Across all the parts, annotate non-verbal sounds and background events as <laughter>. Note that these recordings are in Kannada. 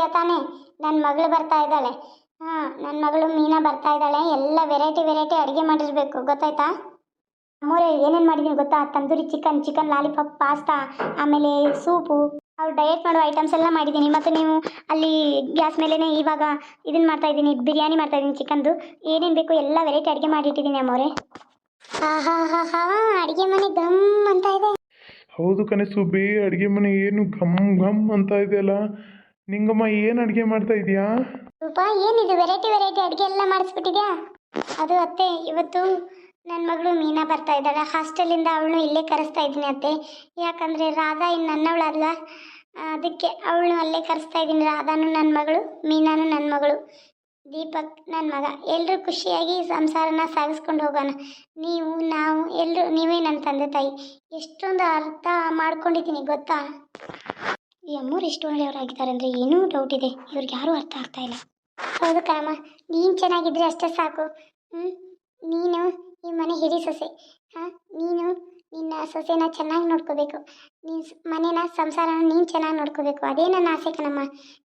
ಮಾಡಿದೀಯ ತಾನೇ ನನ್ನ ಮಗಳು ಬರ್ತಾ ಇದ್ದಾಳೆ. ಹಾಂ ನನ್ನ ಮಗಳು ಮೀನಾ ಬರ್ತಾ ಇದ್ದಾಳೆ. ಎಲ್ಲ ವೆರೈಟಿ ವೆರೈಟಿ ಅಡುಗೆ ಮಾಡಿರಬೇಕು, ಗೊತ್ತಾಯ್ತಾ? ಅಮ್ಮೋರೆ, ಏನೇನು ಮಾಡಿದ್ದೀನಿ ಗೊತ್ತಾ? Tandoori chicken chicken lollipop pasta ಆಮೇಲೆ ಸೂಪು. ಅವ್ರು ಡಯಟ್ ಮಾಡೋ ಐಟಮ್ಸ್ ಎಲ್ಲ ಮಾಡಿದ್ದೀನಿ ಮತ್ತು ನೀವು ಅಲ್ಲಿ ಗ್ಯಾಸ್ ಮೇಲೇ ಇವಾಗ ಇದನ್ನು ಮಾಡ್ತಾ ಇದ್ದೀನಿ, ಬಿರಿಯಾನಿ ಮಾಡ್ತಾ ಇದ್ದೀನಿ ಚಿಕನ್ದು. ಏನೇನು ಬೇಕು ಎಲ್ಲ ವೆರೈಟಿ ಅಡುಗೆ ಮಾಡಿಟ್ಟಿದ್ದೀನಿ ಅಮ್ಮೋರೆ. ಹಾ ಅಡುಗೆ ಮನೆ ಗಮ್ ಅಂತ ಇದೆ. ಹೌದು ಕಣೆ ಸುಬ್ಬಿ, ಅಡುಗೆ ಮನೆ ಏನು ಘಮ್ ಘಮ್ ಅಂತ ಇದೆಯಲ್ಲ? ನಿಂಗಮ್ಮ ಏನು ಅಡುಗೆ ಮಾಡ್ತಾ ಇದೀಯಾ? ರೂಪಾ ಏನಿದು ವೆರೈಟಿ ವೆರೈಟಿ ಅಡುಗೆ ಎಲ್ಲ ಮಾಡಿಸ್ಬಿಟ್ಟಿದ್ಯಾ? ಅದು ಅತ್ತೆ, ಇವತ್ತು ನನ್ನ ಮಗಳು ಮೀನಾ ಬರ್ತಾ ಇದ್ದಾಳೆ. ಹಾಸ್ಟೆಲಿಂದ ಅವಳು ಇಲ್ಲೇ ಕರೆಸ್ತಾ ಇದ್ದೀನಿ ಅತ್ತೆ. ಯಾಕಂದರೆ ರಾಧಾ ಇನ್ನು ನನ್ನವಳಲ್ಲ ಅದಕ್ಕೆ ಅವಳು ಅಲ್ಲೇ ಕರೆಸ್ತಾ ಇದ್ದೀನಿ. ರಾಧಾನು ನನ್ನ ಮಗಳು, ಮೀನಾನು ನನ್ನ ಮಗಳು. ದೀಪಕ್ ನನ್ನ ಮಗ. ಎಲ್ಲರೂ ಖುಷಿಯಾಗಿ ಸಂಸಾರನ ಸಾಗಿಸ್ಕೊಂಡು ಹೋಗೋಣ. ನೀವು, ನಾವು ಎಲ್ಲರೂ ನೀವೇ ನನ್ನ ತಂದೆ ತಾಯಿ. ಎಷ್ಟೊಂದು ಅರ್ಥ ಮಾಡ್ಕೊಂಡಿದ್ದೀನಿ, ಗೊತ್ತಾ? ಈ ಅಮ್ಮೋರು ಎಷ್ಟು ಒಳ್ಳೆಯವರಾಗಿದ್ದಾರೆ ಅಂದರೆ ಏನೂ ಡೌಟ್ ಇದೆ. ಇವ್ರಿಗೆ ಯಾರೂ ಅರ್ಥ ಆಗ್ತಾ ಇಲ್ಲ. ಹೌದು ಕಣಮ್ಮ, ನೀನು ಚೆನ್ನಾಗಿದ್ರೆ ಅಷ್ಟೇ ಸಾಕು. ಹ್ಞೂ ನೀನು ಈ ಮನೆ ಹಿರಿ ಸೊಸೆ. ಹಾಂ? ನೀನು ನಿನ್ನ ಸೊಸೆನ ಚೆನ್ನಾಗಿ ನೋಡ್ಕೋಬೇಕು. ನೀನು ಮನೇನ, ಸಂಸಾರನ ನೀನು ಚೆನ್ನಾಗಿ ನೋಡ್ಕೋಬೇಕು. ಅದೇ ನನ್ನ ಆಸೆ ಕಣಮ್ಮ.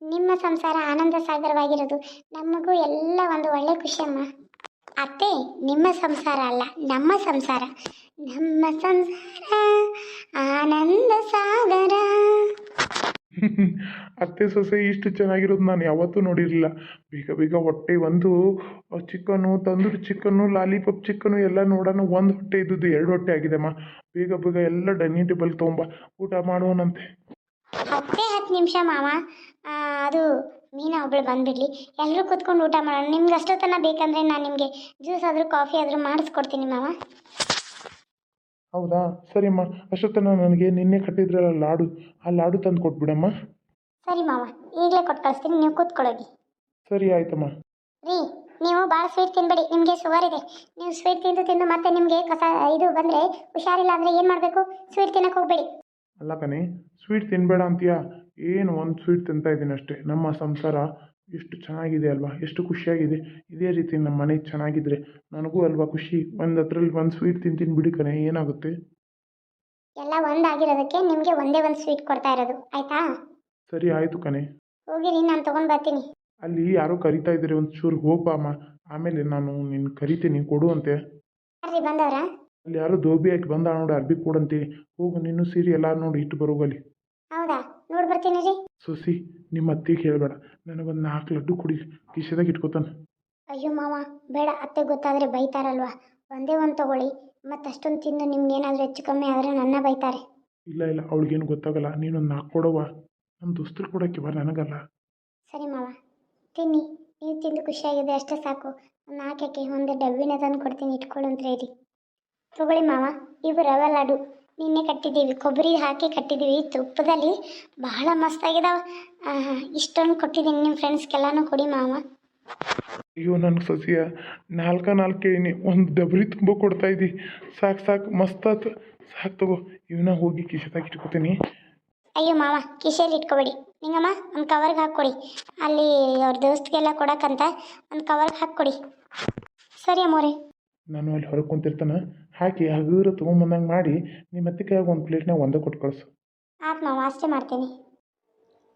ನಿಮ್ಮ ಸಂಸಾರ ಆನಂದ ಸಾಗರವಾಗಿರೋದು. ನಮಗೂ ಎಲ್ಲ ಒಂದು ಒಳ್ಳೆ ಖುಷಿಯಮ್ಮ ಅತ್ತೆ, ನಿಮ್ಮ ಸಂಸಾರ ಅಲ್ಲ, ನಮ್ಮ ಸಂಸಾರ. ನಮ್ಮ ಸಂಸಾರ, ಆನಂದ ಸಾಗರ. ಅತ್ತೆ ಸೊಸೆ ಇಷ್ಟು ಚೆನ್ನಾಗಿರೋದು ನಾನು ಯಾವತ್ತೂ ನೋಡಿರಲಿಲ್ಲ. ಬೇಗ ಬೇಗ ಹೊಟ್ಟೆ ಒಂದು chicken tandoori chicken lollipop chicken ಎಲ್ಲ ನೋಡೋಣ. ಒಂದು ಹೊಟ್ಟೆ ಇದ್ದದ್ದು ಎರಡು ಹೊಟ್ಟೆ ಆಗಿದೆಮ್ಮ. ಬೇಗ ಬೇಗ ಎಲ್ಲ ಡೈನಿಂಗ್ ಟೇಬಲ್ ತೊಗೊಂಬ. ಊಟ ಮಾಡುವನಂತೆ ಹತ್ತೇ ಹತ್ತು ನಿಮಿಷ ಮಾವ. ಅದು ಮೀನಾ ಒಬ್ಳು ಬಂದ್ಬಿಡ್ಲಿ. ಎಲ್ಲರೂ ಕೂತ್ಕೊಂಡು ಊಟ ಮಾಡೋಣ. ನಿಮ್ಗೆ ಅಷ್ಟೊತ್ತನ ಬೇಕಂದ್ರೆ ನಾನು ನಿಮಗೆ ಜ್ಯೂಸ್ ಆದರೂ ಕಾಫಿ ಆದರೂ ಮಾಡಿಸ್ಕೊಡ್ತೀನಿ ಮಾವ. ಹೌದಾ? ಸರಿಯಮ್ಮ ಅಷ್ಟೊತ್ತನ ನನಗೆ ನಿನ್ನೆ ಕಟ್ಟಿದ್ರಲ್ಲ ಲಾಡು ಆ ಲಾಡು ತಂದು ಕೊಟ್ಬಿಡಮ್ಮ. ಸರಿ ಮಾವ ಈಗಲೇ ಕೊಟ್ಟು ಕಳಿಸ್ತೀನಿ ನೀವು ಕೂತ್ಕೊಳ್ಳೋಗಿ. ಸರಿ ಆಯ್ತಮ್ಮ. ರೀ ನೀವು ಭಾಳ ಸ್ವೀಟ್ ತಿನ್ಬೇಡಿ ನಿಮಗೆ ಶುಗರ್ ಇದೆ. ನೀವು ಸ್ವೀಟ್ ತಿಂದು ತಿಂದು ಮತ್ತೆ ನಿಮಗೆ ಕಸ ಇದು ಬಂದರೆ ಹುಷಾರಿಲ್ಲ ಅಂದರೆ ಏನು ಮಾಡಬೇಕು? ಸ್ವೀಟ್ ತಿನ್ನಕ್ಕೆ ಹೋಗಬೇಡಿ. ಅಲ್ಲ ಕಣೆ ಸ್ವೀಟ್ ತಿನ್ಬೇಡ ಅಂತೀಯಾ? ಏನು ಒಂದು ಸ್ವೀಟ್ ತಿಂತಾ ಇದ್ದೀನಿ ಅಷ್ಟೇ ನಮ್ಮ ಸಂಸಾರ. ಎಷ್ಟು ಚೆನ್ನಾಗಿದೆ ಅಲ್ವಾ? ಎಷ್ಟು ಖುಷಿಯಾಗಿದೆ. ಇದೇ ರೀತಿ ನಮ್ಮ ಮನೆ ಚೆನ್ನಾಗಿದ್ರೆ ನನಗೂ ಅಲ್ವಾ ಖುಷಿ? ಒಂದು ಹತ್ರಲ್ಲಿ ಒಂದು ಸ್ವೀಟ್ ತಿಂತೀನಿ ಬಿಡಿ ಕಣೆ ಏನಾಗುತ್ತೆ? ಎಲ್ಲ ಒಂದಾಗಿರೋದಕ್ಕೆ ನಿಮಗೆ ಒಂದೇ ಒಂದು ಸ್ವೀಟ್ ಕೊಡ್ತಾ ಇರೋದು ಆಯ್ತಾ? ಸರಿ ಆಯಿತು ಕಣೆ. ಹೋಗಿರಿ ನಾನು ತೊಗೊಂಡು ಬರ್ತೀನಿ. ಅಲ್ಲಿ ಯಾರೋ ಕರಿತಾ ಇದ್ದಾರೆ ಒಂದು ಚೂರು ಹೋಗ್ಬಾ ಅಮ್ಮ. ಆಮೇಲೆ ನಾನು ನಿನ್ನ ಕರಿತೀನಿ ಕೊಡು ಅಂತೆ. ಯಾರ್ರಿ ಬಂದವರಾ? ಅಲ್ಲಿ ಯಾರೋ ದೋಬಿ ಹಾಕಿ ಬಂದ ನೋಡಿ ಅರ್ಬಿ ಕೊಡಂತೆ ಹೋಗು ನೀನು ಸೀರೆ ಎಲ್ಲ ನೋಡಿ ಇಟ್ಟು ಬರೋಗಲ್ಲಿ ಹೌದಾ ನೋಡಿ ಬರ್ತೀನಿ ರೀ. ಸುಸಿ ನಿಮ್ಮ ಅತ್ತಿಗೆ ಹೇಳಬೇಡ. ನನಗೊಂದು ನಾಲ್ಕು ಲಡ್ಡು ಕುಡಿ. ಕಿಶೆದಾಗ ಇಟ್ಕೋತಾನೆ. ಅಯ್ಯೋ ಮಾವ ಬೇಡ. ಅತ್ತೆ ಗೊತ್ತಾದರೆ ಬೈತಾರಲ್ವಾ? ಒಂದೇ ಒಂದು ತಗೊಳ್ಳಿ. ಮತ್ತು ಅಷ್ಟೊಂದು ತಿಂದು ನಿಮ್ಗೆ ಏನಾದರೂ ಹೆಚ್ಚು ಕಮ್ಮಿ ಆದರೆ ನನ್ನ ಬೈತಾರೆ. ಇಲ್ಲ ಇಲ್ಲ. ಅವಳಿಗೇನು ಗೊತ್ತಾಗಲ್ಲ. ನೀನೊಂದು ನಾಲ್ಕು ಕೊಡವ ನಮ್ಮ ದೋಸ್ತರು ಕೊಡೋಕ್ಕೆ ಬರ ನನಗಲ್ಲ. ಸರಿ ಮಾವ. ತಿನ್ನಿ. ನೀವು ತಿಂದು ಖುಷಿಯಾಗಿದೆ ಅಷ್ಟೇ ಸಾಕು. ನಾಲ್ಕಕ್ಕೆ ಒಂದು ಡಬ್ಬಿನ ತಂದು ಕೊಡ್ತೀನಿ ಇಟ್ಕೊಳ್ಳು ಅಂತ ಹೇಳಿ. ತಗೊಳ್ಳಿ ಮಾವ. ಇವು ರವೆ ಲಾಡು ನಿನ್ನೆ ಕಟ್ಟಿದ್ದೀವಿ ಕೊಬ್ಬರಿ ಹಾಕಿ ಕಟ್ಟಿದ್ದೀವಿ. ತುಪ್ಪದಲ್ಲಿ ಬಹಳ ಮಸ್ತಾಗಿದಾವ. ಇಷ್ಟೊಂದು ಕೊಟ್ಟಿದ್ದೀನಿ ನಿಮ್ಮ ಫ್ರೆಂಡ್ಸ್ಗೆಲ್ಲನೂ ಕೊಡಿ ಮಾವ. ಅಯ್ಯೋ ನನ್ನ ಸಸಿಯ ನಾಲ್ಕ ನಾಲ್ಕು ಏನಿ ಒಂದು ಡಬ್ರಿ ತುಂಬ ಕೊಡ್ತಾ ಇದ್ದಿ ಸಾಕು ಸಾಕು ಮಸ್ತಾತು ಸಾಕು ತಗೋ ಇವನ ಹೋಗಿ ಕಿಶೆದಾಗ ಇಟ್ಕೋತೀನಿ. ಅಯ್ಯೋ ಮಾವ ಕಿಶೆಯಲ್ಲಿ ಇಟ್ಕೋಬೇಡಿ. ನಿಂಗಮ್ಮ ಒಂದು ಕವರ್ಗೆ ಹಾಕ್ಕೊಡಿ ಅಲ್ಲಿ ಅವ್ರ ದೋಸ್ತಿಗೆಲ್ಲ ಕೊಡಕ್ಕಂತ ಒಂದು ಕವರ್ಗೆ ಹಾಕ್ಕೊಡಿ ಸರಿ ಅಮ್ಮೋರೆ. ನಾನು ಅಲ್ಲಿ ಹೊರಗೆ ಕುಂತಿರ್ತಾನೆ. ಹಾಕಿ ಹಗುರ ತೊಗೊಂಬಂದಂಗೆ ಮಾಡಿ ನಿಮ್ಮ ಅತ್ತೆ ಕೈಯಾಗ ಒಂದು ಪ್ಲೇಟ್ನಾಗ ಒಂದೇ ಕೊಟ್ಟು ಕಳಿಸು. ಆತ್ ಮಾವ ಅಷ್ಟೇ ಮಾಡ್ತೀನಿ.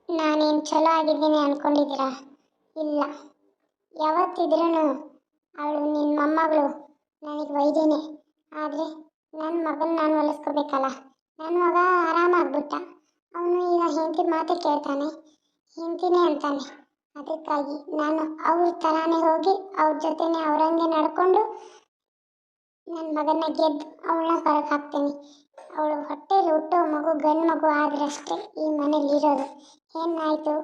ನಾನೇನು ಚಲೋ ಆಗಿದ್ದೀನಿ ಅಂದ್ಕೊಂಡಿದ್ದೀರಾ ಇಲ್ಲ. ಯಾವತ್ತಿದ್ರೂ ಅವಳು ನಿನ್ನ ಮೊಮ್ಮಗಳು ನನಗೆ ವೈದ್ಯನೇ. ಆದರೆ ನನ್ನ ಮಗನ ನಾನು ಹೊಲಿಸ್ಕೋಬೇಕಲ್ಲ? ನನ್ನ ಮಗ ಆರಾಮಾಗ್ಬಿಟ್ಟ. ಅವನು ಈಗ ಹೆಂಡತಿ ಮಾತು ಕೇಳ್ತಾನೆ. ಹೆಂಡತಿನೇ ಅಂತಾನೆ. ಅದಕ್ಕಾಗಿ ನಾನು ಅವ್ರ ಥರಾನೇ ಹೋಗಿ ಅವ್ರ ಜೊತೆನೇ ಅವರಂಗೆ ನಡ್ಕೊಂಡು ನನ್ನ ಮಗನ ಗೆದ್ದು ಅವಳನ್ನ ಹೊರಗೆ ಹಾಕ್ತೀನಿ. ಅವಳು ಹೊಟ್ಟೆಲಿ ಹುಟ್ಟೋ ಮಗು, ಗಂಡು ಮಗು ಆದ್ರಷ್ಟೇ ಈ ಮನೇಲಿ ಇರೋದು. ಏನಾಯ್ತು?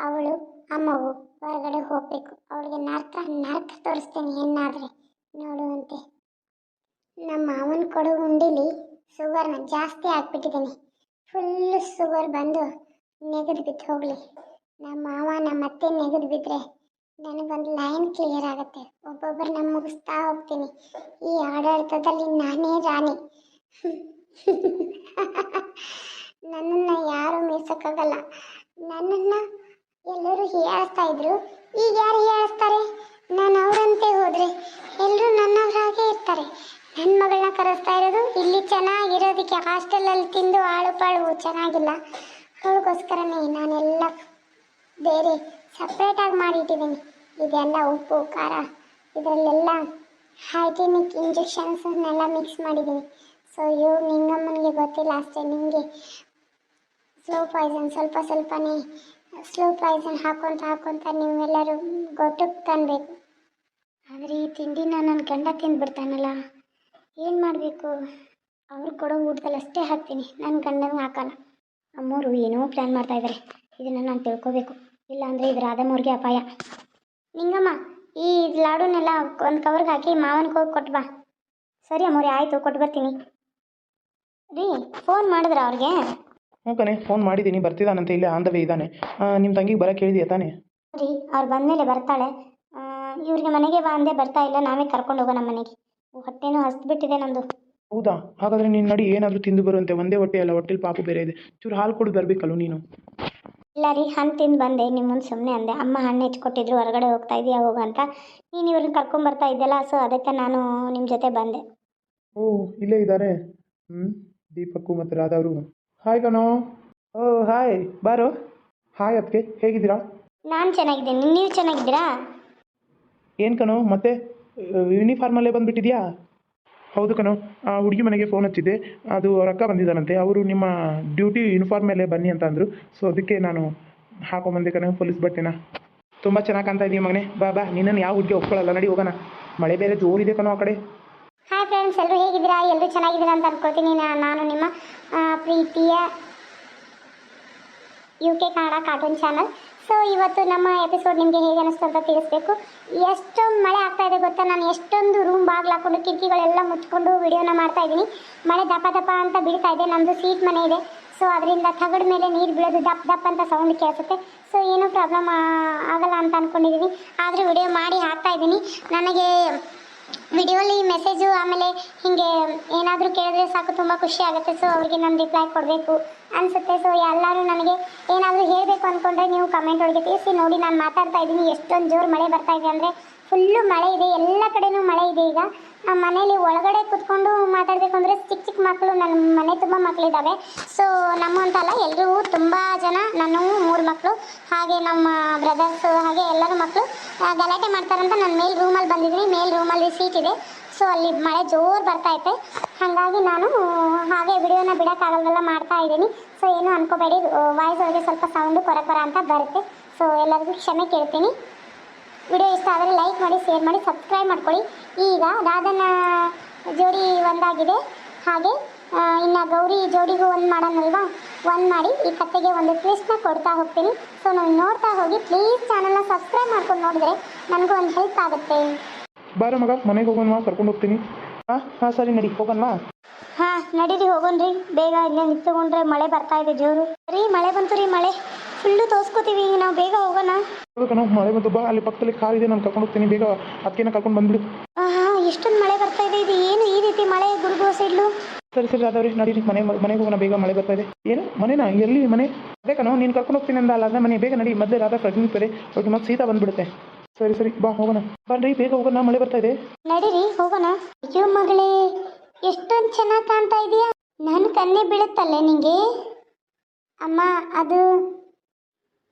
ಅವಳು ಆ ಮಗು ಹೊರಗಡೆ ಹೋಗ್ಬೇಕು. ಅವಳಿಗೆ ನರ್ಕ ನರ್ಕ ತೋರಿಸ್ತೀನಿ ಹೆಣ್ಣಾದ್ರೆ. ನೋಡುವಂತೆ ನಮ್ಮ ಮಾವನ ಕೊಡೋ ಉಂಡಿಲಿ ಶುಗರ್ನ ಜಾಸ್ತಿ ಹಾಕ್ಬಿಟ್ಟಿದ್ದೀನಿ ಫುಲ್ಲು ಶುಗರ್ ಬಂದು ನೆಗೆದು ಬಿದ್ದು ಹೋಗಲಿ. ನಮ್ಮ ಮಾವ ನಮ್ಮ ಅತ್ತೆ ನೆಗೆದು ಬಿದ್ದರೆ ನನಗೊಂದು ಲೈನ್ ಕ್ಲಿಯರ್ ಆಗುತ್ತೆ. ಒಬ್ಬೊಬ್ಬರನ್ನ ಮುಗಿಸ್ತಾ ಹೋಗ್ತೀನಿ. ಈ ಆಡಳಿತದಲ್ಲಿ ನಾನೇ ರಾಣಿ. ನನ್ನನ್ನು ಯಾರು ಮೀಸೋಕ್ಕಾಗಲ್ಲ ನನ್ನನ್ನು ಎಲ್ಲರೂ ಹೀಯಾಳಿಸ್ತಾ ಇದ್ರು. ಈಗ ಯಾರು ಹೀಯಾಳಿಸ್ತಾರೆ ನಾನು ಅವರಂತೆ ಹೋದ್ರೆ ಎಲ್ಲರೂ ನನ್ನವರಾಗೇ ಇರ್ತಾರೆ. ನನ್ನ ಮಗಳನ್ನ ಕರೆಸ್ತಾ ಇರೋದು ಇಲ್ಲಿ ಚೆನ್ನಾಗಿರೋದಕ್ಕೆ ಹಾಸ್ಟೆಲಲ್ಲಿ ತಿಂದು ಆಳು ಪಾಳು ಚೆನ್ನಾಗಿಲ್ಲ. ಅವಳಿಗೋಸ್ಕರನೇ ನಾನೆಲ್ಲ ಬೇರೆ ಸಪ್ರೇಟಾಗಿ ಮಾಡಿಟ್ಟಿದ್ದೀನಿ ಇದೆಲ್ಲ ಉಪ್ಪು, ಖಾರ, ಇದರಲ್ಲೆಲ್ಲ ಹೈಜಿನಿಕ್ ಇಂಜೆಕ್ಷನ್ಸನ್ನೆಲ್ಲ ಮಿಕ್ಸ್ ಮಾಡಿದ್ದೀನಿ ಸೊ ಇವು ನಿಂಗಮ್ಮನಿಗೆ ಗೊತ್ತಿಲ್ಲ ಅಷ್ಟೇ ನಿಮಗೆ ಸ್ಲೋ ಪಾಯ್ಸನ್ ಸ್ವಲ್ಪ ಸ್ವಲ್ಪನೇ ಸ್ಲೋ ಪಾಯ್ಸನ್ ಹಾಕೊಂತ ಹಾಕೊತ ನೀವೆಲ್ಲರೂ ಗೊಟ್ಟಕ್ಕೆ ತನ್ಬೇಕು ಆದರೆ ಈ ತಿಂಡಿನ ನನ್ನ ಗಂಡ ತಿಂದ್ಬಿಡ್ತಾನಲ್ಲ, ಏನು ಮಾಡಬೇಕು? ಅವ್ರಿಗೆ ಕೊಡೋ ಊಟದಲ್ಲಿ ಅಷ್ಟೇ ಹಾಕ್ತೀನಿ ನನ್ನ ಗಂಡನ ಹಾಕಲ್ಲ. ಅಮ್ಮೋರು ಏನೋ ಪ್ಲ್ಯಾನ್ ಮಾಡ್ತಾ ಇದ್ದಾರೆ ಇದನ್ನು ನಾನು ತಿಳ್ಕೊಬೇಕು. ಇಲ್ಲಾಂದರೆ ಇದು ರಾಧಮ್ಮವ್ರಿಗೆ ಅಪಾಯ. ನಿಂಗಮ್ಮ ಈ ಲಾಡುನೆಲ್ಲ ಒಂದು ಕವರ್ಗೆ ಹಾಕಿ ಮಾವನಿಗೆ ಹೋಗಿ ಕೊಟ್ಟು ಬಾ. ಸರಿ ಅಮ್ಮೋರಿ ಆಯಿತು ಕೊಟ್ಟು ಬರ್ತೀನಿ. ರೀ ಫೋನ್ ಮಾಡಿದ್ರ ಅವ್ರಿಗೆ? ಹ್ಞೂ ಕಣೆ ಫೋನ್ ಮಾಡಿದ್ದೀನಿ ಬರ್ತಿದ್ದಾನಂತೆ ಇಲ್ಲೇ ಆನ್ ದ ವೇ ಇದ್ದಾನೆ ನಿಮ್ಮ ತಂಗಿಗೆ ಬರೋಕ್ಕೆ ಹೇಳಿದೆಯಾ ತಾನೆ? ರೀ ಅವ್ರು ಬಂದಮೇಲೆ ಬರ್ತಾಳೆ. ಇವ್ರಿಗೆ ಮನೆಗೆ ಬಾ ಅಂದೇ ಬರ್ತಾ ಇಲ್ಲ ನಾವೇ ಕರ್ಕೊಂಡು ನಮ್ಮ ಮನೆಗೆ. ಹೊಟ್ಟೆನೂ ಹಸ್ಬಿಟ್ಟಿದೆ ನಂದು. ಹೌದಾ? ಹಾಗಾದ್ರೆ ನೀನು ನಡಿ ಏನಾದರೂ ತಿಂದು ಬರುವಂತೆ ಒಂದೇ ಹೊಟ್ಟೆ ಅಲ್ಲ ಹೊಟ್ಟೆಲಿ ಪಾಪು ಬೇರೆ ಇದೆ. ಚೂರು ಹಾಲು ಕುಡಿದು ಬರಬೇಕಲ್ಲ ನೀನು? ಇಲ್ಲ ರೀ ಹಣ್ಣು ತಿಂದು ಬಂದೆ ನಿಮ್ಮ ಮುಂದೆ ಸುಮ್ಮನೆ ಅಂದೆ. ಅಮ್ಮ ಹಣ್ಣು ಹೆಚ್ಚಿಕೊಟ್ಟಿದ್ರು ಹೊರಗಡೆ ಹೋಗ್ತಾ ಇದೆಯಾ ಹೋಗು ಅಂತ. ನೀನು ಇವ್ರನ್ನ ಕರ್ಕೊಂಬರ್ತಾ ಇದ್ದಲ್ಲ ಸೊ ಅದಕ್ಕೆ ನಾನು ನಿಮ್ಮ ಜೊತೆ ಬಂದೆ. ಓ ಇಲ್ಲೇ ಇದ್ದಾರೆ ಹ್ಞೂ ದೀಪಕ್ಕು ಮತ್ತು ರಾಧಾ ಅವರು ಹಾಯ್ ಕಣೋ. ಓ ಹಾಯ್ ಬಾರೋ. ಹಾಯ್ ಅದಕ್ಕೆ ಹೇಗಿದ್ದೀರಾ? ನಾನು ಚೆನ್ನಾಗಿದ್ದೀನಿ. ನೀವು ಚೆನ್ನಾಗಿದ್ದೀರಾ? ಏನು ಕಣೋ ಮತ್ತೆ ಯೂನಿಫಾರ್ಮಲ್ಲೇ ಬಂದುಬಿಟ್ಟಿದ್ಯಾ? ಹೌದು ಕಣೋ. ಆ ಹುಡುಗಿ ಮನೆಗೆ ಫೋನ್ ಹಚ್ಚಿದ್ದೆ. ಅದು ಅವ್ರ ಅಕ್ಕ ಬಂದಿದ್ದಾರಂತೆ ಅವರು ನಿಮ್ಮ ಡ್ಯೂಟಿ ಯೂನಿಫಾರ್ಮ್ ಮೇಲೆ ಬನ್ನಿ ಅಂತ ಅಂದರು. ಸೊ ಅದಕ್ಕೆ ನಾನು ಹಾಕೊಂಬಂದೆ ಕಣೋ ಪೊಲೀಸ್ ಬಟ್ಟೆನ. ತುಂಬ ಚೆನ್ನಾಗಿ ಕಾಣ್ತಾ ಇದೀಯ ಮಗನೇ. ಬಾ ಬಾ. ನಿನ್ನನ್ನು ಯಾವ ಹುಡುಗಿ ಒಪ್ಕೊಳ್ಳಲ್ಲ ನಡಿ, ಹೋಗೋಣ. ಮಳೆ ಬೇರೆ ಜೋರಿದೆ ಕಣೋ ಆ ಕಡೆ. ಹಾಯ್ ಫ್ರೆಂಡ್ಸ್ ಎಲ್ಲರೂ ಹೇಗಿದ್ದೀರಾ? ಎಲ್ಲರೂ ಚೆನ್ನಾಗಿದ್ದೀರಾ ಅಂತ ಅನ್ಕೊಳ್ತೀನಿ. ನಾನು ನಿಮ್ಮ ಪ್ರೀತಿಯ U K Kannada cartoon channel so ಇವತ್ತು ನಮ್ಮ ಎಪಿಸೋಡ್ ನಿಮಗೆ ಹೇಗೆ ಅನಿಸ್ತು ಅಂತ ತಿಳಿಸ್ಬೇಕು. ಎಷ್ಟೊಂದು ಮಳೆ ಆಗ್ತಾ ಇದೆ ಗೊತ್ತಾ? ನಾನು ಎಷ್ಟೊಂದು ರೂಮ್ ಬಾಗಿಲು ಹಾಕೊಂಡು ಕಿಟಕಿಗಳೆಲ್ಲ ಮುಚ್ಕೊಂಡು ವಿಡಿಯೋನ ಮಾಡ್ತಾ ಇದ್ದೀನಿ. ಮಳೆ ದಪ್ಪ ದಪ್ಪ ಅಂತ ಬೀಳ್ತಾ ಇದೆ. ನಮ್ಮದು ಸೀಟ್ ಮನೆ ಇದೆ. ಸೊ ಅದರಿಂದ ತಗಡ ಮೇಲೆ ನೀರು ಬೀಳೋದು ದಪ್ಪ ದಪ್ಪ ಅಂತ ಸೌಂಡ್ ಕೇಳಿಸುತ್ತೆ. ಸೊ ಏನೂ ಪ್ರಾಬ್ಲಮ್ ಆಗಲ್ಲ ಅಂತ ಅಂದ್ಕೊಂಡಿದ್ದೀನಿ ಆದರೆ ವಿಡಿಯೋ ಮಾಡಿ ಹಾಕ್ತಾ ಇದ್ದೀನಿ. ನನಗೆ ವಿಡಿಯೋಲಿ ಮೆಸೇಜು ಆಮೇಲೆ ಹೀಗೆ ಏನಾದರೂ ಕೇಳಿದ್ರೆ ಸಾಕು, ತುಂಬ ಖುಷಿ ಆಗುತ್ತೆ. ಸೊ ಅವ್ರಿಗೆ ನಾನು ರಿಪ್ಲೈ ಕೊಡಬೇಕು ಅನಿಸುತ್ತೆ. ಸೊ ಎಲ್ಲರೂ ನನಗೆ ಏನಾದರೂ ಹೇಳಬೇಕು ಅಂದ್ಕೊಂಡ್ರೆ ನೀವು ಕಮೆಂಟ್ ಒಳಗೆ ತಿಳಿಸಿ. ನೋಡಿ, ನಾನು ಮಾತಾಡ್ತಾ ಇದ್ದೀನಿ. ಎಷ್ಟೊಂದು ಜೋರು ಮಳೆ ಬರ್ತಾ ಇದೆ ಅಂದರೆ ಫುಲ್ಲು ಮಳೆ ಇದೆ, ಎಲ್ಲ ಕಡೆನೂ ಮಳೆ ಇದೆ ಈಗ. ನಮ್ಮ ಮನೇಲಿ ಒಳಗಡೆ ಕುತ್ಕೊಂಡು ಮಾತಾಡಬೇಕು ಅಂದರೆ ಚಿಕ್ಕ ಚಿಕ್ಕ ಮಕ್ಕಳು ನನ್ನ ಮನೆ ತುಂಬ ಮಕ್ಕಳಿದ್ದಾವೆ ಸೊ ನಮ್ಮಂತಲ್ಲ ಎಲ್ಲರೂ ತುಂಬ ಜನ, ನಾನು, ಮೂರು ಮಕ್ಕಳು ಹಾಗೆ ನಮ್ಮ ಬ್ರದರ್ಸು ಹಾಗೆ ಎಲ್ಲರೂ ಮಕ್ಕಳು ಗಲಾಟೆ ಮಾಡ್ತಾರಂತ ನಾನು ಮೇಲ್ ರೂಮಲ್ಲಿ ಬಂದಿದ್ದೀನಿ, ಮೇಲ್ ರೂಮಲ್ಲಿ ಸೀಟ್ ಇದೆ. ಸೊ ಅಲ್ಲಿ ಮಳೆ ಜೋರು ಬರ್ತಾ ಐತೆ. ಹಾಗಾಗಿ ನಾನು, ಹಾಗೆ ವಿಡಿಯೋನ ಬಿಡೋಕ್ಕಾಗಲ್ಲ ಮಾಡ್ತಾ ಇದ್ದೀನಿ. ಸೊ ಏನು ಅನ್ಕೋಬೇಡಿ ವಾಯ್ಸ್ ಒಳಗೆ ಸ್ವಲ್ಪ ಸೌಂಡು ಕೊರ ಕೊರ ಅಂತ ಬರುತ್ತೆ. ಸೊ ಎಲ್ಲರಿಗೂ ಕ್ಷಮೆ ಕೇಳ್ತೀನಿ. ವಿಡಿಯೋ ಇಷ್ಟ ಆದರೆ ಲೈಕ್ ಮಾಡಿ ಶೇರ್ ಮಾಡಿ ಸಬ್ಸ್ಕ್ರೈಬ್ ಮಾಡ್ಕೊಳ್ಳಿ. ಈಗ ರಾಧನ ಜೋಡಿ ಒಂದಾಗಿದೆ. ಹಾಗೆ ಇನ್ನು ಗೌರಿ ಜೋಡಿಗೂ ಒಂದು ಮಾಡೋಣಲ್ವಾ ಒಂದು ಮಾಡಿ ಈ ಕತೆಗೆ ಒಂದು ಟ್ವಿಸ್ಟ್ನ ಕೊಡ್ತಾ ಹೋಗ್ತೀನಿ. ಸೊ ನಾವು ನೋಡ್ತಾ ಹೋಗಿ ಪ್ಲೀಸ್ ಚಾನಲ್ನ ಸಬ್ಸ್ಕ್ರೈಬ್ ಮಾಡ್ಕೊಂಡು ನೋಡಿದ್ರೆ ನನಗೂ ಒಂದು ಹೆಲ್ಪ್ ಆಗುತ್ತೆ. ಬಾರ ಮಗ ಮನೆಗೆ ಹೋಗೋಣ ಕರ್ಕೊಂಡು ಹೋಗ್ತೀನಿ. ಹಾಂ ಹಾಂ ಸರಿ ನಡಿ ಹೋಗೋಣವಾ? ಹಾಂ ನಡೀರಿ ಹೋಗೋಣ್ರಿ. ಬೇಗ ಇಲ್ಲೇ ನಿಂತ್ಕೊಂಡ್ರೆ ಮಳೆ ಬರ್ತಾ ಇದೆ ಜೋರು. ರೀ ಮಳೆ ಬಂತು ರೀ ಮಳೆ. ಫುಲ್ಲು ತೋರಿಸ್ಕೋತೀವಿ ಈಗ ನಾವು ಬೇಗ ಹೋಗೋಣ. ಕಣೋ ಮಳೆ ಬಂತು ಬಾ ಅಲ್ಲಿ ಪಕ್ಕದಲ್ಲಿ ಕಾರ್ ಇದೆ ನಾನು ಕರ್ಕೊಂಡು ಹೋಗ್ತೀನಿ ಬೇಗ ಅದಕ್ಕೇನ ಕರ್ಕೊಂಡು ಬಂದ್ಬಿಡು. ಆಹಾ ಎಷ್ಟೊಂದು ಮಳೆ ಬರ್ತಾ ಇದೆ ಇದು ಏನು ಈ ರೀತಿ ಮಳೆ ಗುಡುಗು ಸಿಡ್ಲು? ಸರಿ ಸರಿ ಅದಾವ್ರಿ ನಡೀರಿ ಮನೆ ಮನೆಗೆ ಹೋಗೋಣ ಬೇಗ ಮಳೆ ಬರ್ತಾ ಇದೆ. ಏನು ಮನೆನಾ? ಎಲ್ಲಿ ಮನೆ? ಅದೇ ನಾವು ನೀನು ಕರ್ಕೊಂಡು ಹೋಗ್ತೀನಿ ಅಂದ ಅಲ್ಲ ಅಂದ್ರೆ ಮನೆ ಬೇಗ ನಡಿ ಮೊದಲೇ ರಾಧಾ ಪ್ರೆಗ್ನೆಂಟ್ ಬೇರೆ ಅವ್ರಿಗೆ ಮತ್ತೆ ಸೀತಾ ಬಂದ್ಬಿಡುತ್ತೆ. ಸರಿ ಸರಿ ಬಾ ಹೋಗೋಣ. ಬನ್ರಿ ಬೇಗ ಹೋಗೋಣ ಮಳೆ ಬರ್ತಾ ಇದೆ. ನಡೀರಿ ಹೋಗೋಣ. ಅಯ್ಯೋ ಮಗಳೇ ಎಷ್ಟೊಂದು ಚೆನ್ನಾಗಿ ಕಾಣ್ತಾ ಇದೆಯಾ? ನಾನು ಕನ್ನೆ ಬೀಳುತ್ತಲ್ಲೇ ನಿಂಗೆ? ಅಮ್ಮ ಅದು